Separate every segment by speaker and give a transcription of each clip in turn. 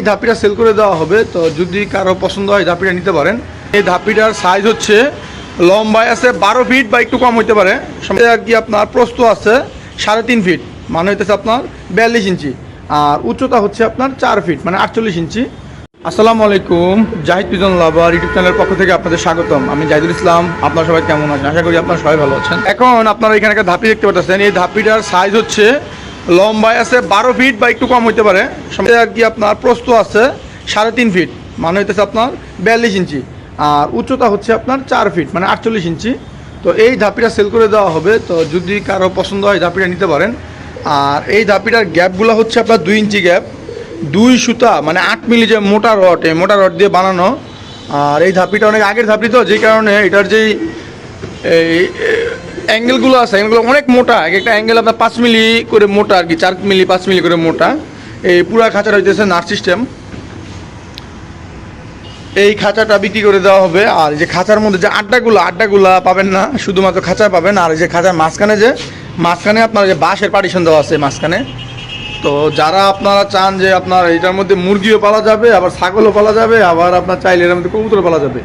Speaker 1: এই ধাপিটা সেল করে দেওয়া হবে। তো যদি কারও পছন্দ হয় ধাপিটা নিতে পারেন। এই ধাপিটার সাইজ হচ্ছে, লম্বায় আছে বারো ফিট বা একটু কম হইতে পারে। আর কি আপনার প্রস্থ আছে সাড়ে তিন ফিট মানে হইতেছে আপনার বিয়াল্লিশ ইঞ্চি। আর উচ্চতা হচ্ছে আপনার চার ফিট মানে আটচল্লিশ ইঞ্চি। আসসালামু আলাইকুম জাহিদ পিজন লাভার ইউটিউব চ্যানেলের পক্ষ থেকে আপনাদের স্বাগতম। আমি জাহিদুল ইসলাম, আপনার সবাই কেমন আছেন? আশা করি আপনারা সবাই ভালো আছেন। এখন আপনারা এখানে একটা ধাপি দেখতে পাচ্ছেন। এই ধাপিটার সাইজ হচ্ছে লম্বায় আছে বারো ফিট বা একটু কম হইতে পারে। আর কি আপনার প্রস্ত আছে সাড়ে তিন ফিট মানে হইতেছে আপনার বিয়াল্লিশ ইঞ্চি। আর উচ্চতা হচ্ছে আপনার চার ফিট মানে আটচল্লিশ ইঞ্চি। তো এই ধাপিটা সেল করে দেওয়া হবে। তো যদি কারও পছন্দ হয় ধাপিটা নিতে পারেন। আর এই ধাপিটার গ্যাপগুলো হচ্ছে আপনার দুই ইঞ্চি গ্যাপ দুই সুতা মানে আট মিলি যে মোটা রড, এই মোটা রড দিয়ে বানানো। আর এই ধাপিটা অনেক আগের ধাপি তো, যেই কারণে এটার যেই অ্যাঙ্গেলগুলো আছে অ্যাঙ্গেলগুলো অনেক মোটা। এক একটা অ্যাঙ্গেল আপনার পাঁচ মিলি করে মোটা আর কি, চার মিলি, পাঁচ মিলি করে মোটা। এই পুরা খাঁচাটা হইতেছে নার্স সিস্টেম। এই খাঁচাটা বিক্রি করে দেওয়া হবে। আর যে খাঁচার মধ্যে যে আড্ডাগুলো, আড্ডাগুলা পাবেন না, শুধুমাত্র খাঁচা পাবেন। আর যে খাঁচার মাঝখানে যে, মাঝখানে আপনার যে বাঁশের পার্টিশন দেওয়া আছে মাঝখানে। তো যারা আপনারা চান যে আপনার এটার মধ্যে মুরগিও পালা যাবে, আবার ছাগলও পালা যাবে, আবার আপনার চাইলে এর মধ্যে কবুতর পালা যাবে।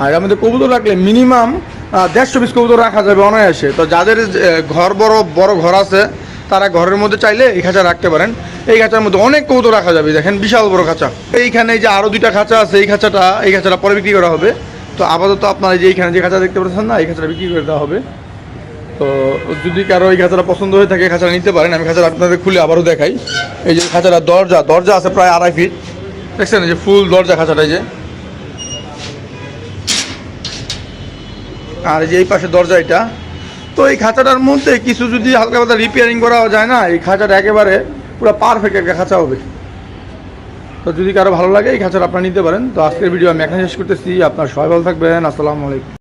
Speaker 1: আর এর মধ্যে কবুতর রাখলে মিনিমাম দেড়শো পিস কবুতর রাখা যাবে অনায়াসে। তো যাদের ঘর বড় বড় ঘর আছে, তারা ঘরের মধ্যে চাইলে এই খাঁচা রাখতে পারেন। এই খাঁচার মধ্যে অনেক কবুতর রাখা যাবে, দেখেন বিশাল বড় খাঁচা। এইখানে যে আরও দুইটা খাঁচা আছে, এই খাঁচাটা এই খাঁচাটা পরে বিক্রি করা হবে। তো আপাতত আপনারা যে এইখানে যে খাঁচা দেখতে পাচ্ছেন না, এই খাঁচাটা বিক্রি করে দেওয়া হবে। তো যদি কারও এই খাঁচাটা পছন্দ হয়ে থাকে খাঁচাটা নিতে পারেন। আমি খাঁচাটা আপনাদের খুলে আবারও দেখাই। এই যে খাঁচাটা দরজা দরজা আছে প্রায় আড়াই ফিট দেখছেন এই যে ফুল দরজা খাঁচাটা যে। আর যে এই পাশে দরজা এটা, তো এই খাঁচাটার মধ্যে কিছু যদি হালকা পাতা রিপেয়ারিং করা যায় না, এই খাঁচাটা একেবারে পুরো পারফেক্ট একটা খাঁচা হবে। তো যদি কারও ভালো লাগে, এই খাঁচাটা আপনারা নিতে পারেন। তো আজকের ভিডিও আমি এখানে শেষ করতেছি। আপনার সবাই ভালো থাকবেন। আসসালামু আলাইকুম।